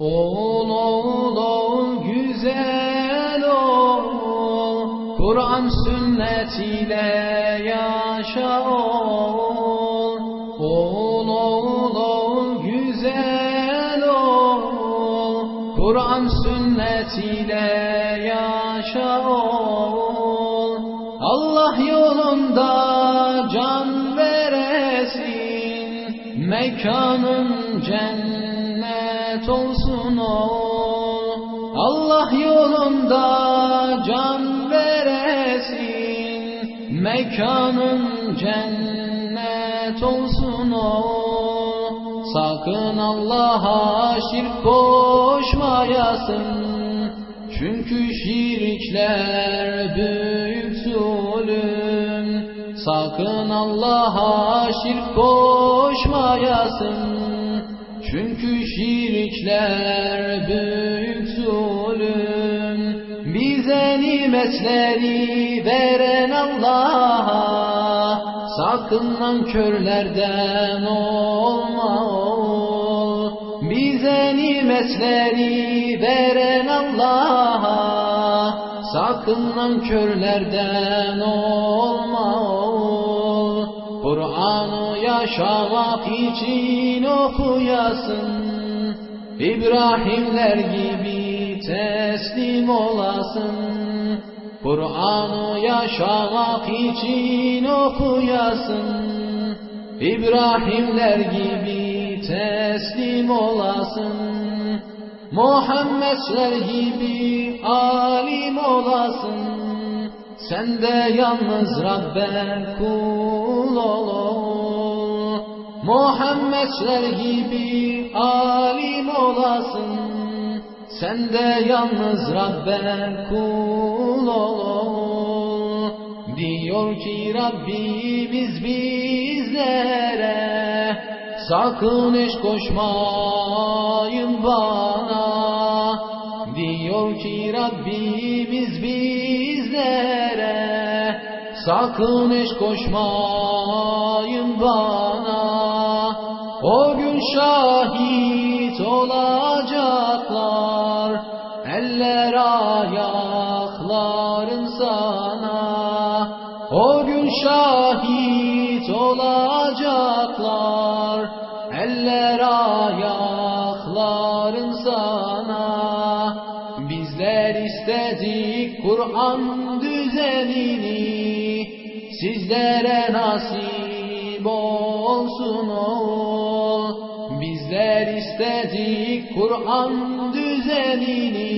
Ol ol ol güzel ol Kur'an sünnetiyle yaşa ol Ol ol ol güzel ol Kur'an sünnetiyle yaşa ol Allah yolunda can veresin Mekanın cennet olsun ol Allah yolunda can veresin Mekanın cennet olsun ol Sakın Allah'a şirk koşmayasın Çünkü şirkler büyük zulüm. Sakın Allah'a şirk koşmayasın Çünkü şirkler büyük zulüm. Bize nimetleri veren Allah'a Sakın nankörlerden olma ol Bize nimetleri veren Allah'a Sakın nankörlerden olma ol yaşamak için okuyasın. İbrahimler gibi teslim olasın. Kur'an'ı yaşamak için okuyasın. İbrahimler gibi teslim olasın. Muhammedler gibi alim olasın. Sen de yalnız Rabbe kul Muhammedler gibi alim olasın. Sen de yalnız Rabbe kul ol. Diyor ki Rabbimiz bizlere Sakın eş koşmayın bana. Diyor ki Rabbimiz bizlere Sakın eş koşmayın bana O gün şahit olacaklar Eller ayakların sana. O gün şahit olacaklar Eller ayakların sana. Bizler istedik Kur'an düzenini Sizlere nasip olsun istedik Kur'an düzenini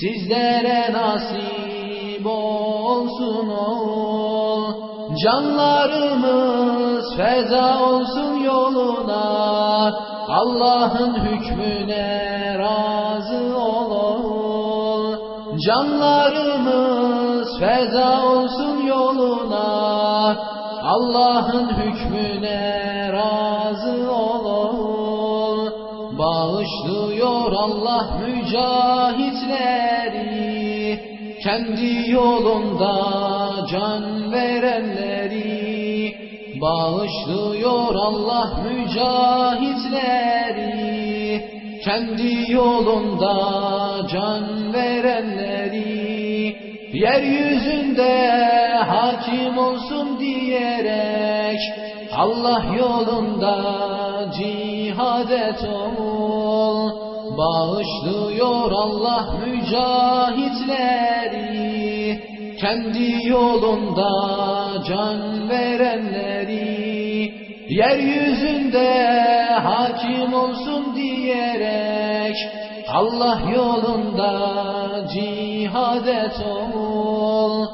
Sizlere nasip olsun ol. Canlarımız feda olsun yoluna Allah'ın hükmüne razı ol Canlarımız feda olsun yoluna Allah'ın hükmüne razı ol Bağışlıyor Allah mücahitleri. Kendi yolunda can verenleri. Bağışlıyor Allah mücahitleri. Kendi yolunda can verenleri. Yeryüzünde hakim olsun diyerek Allah yolunda cihad et ol. Bağışlıyor Allah mücahitleri. Kendi yolunda can verenleri. Yeryüzünde hakim olsun diyerek Allah yolunda cihad et ol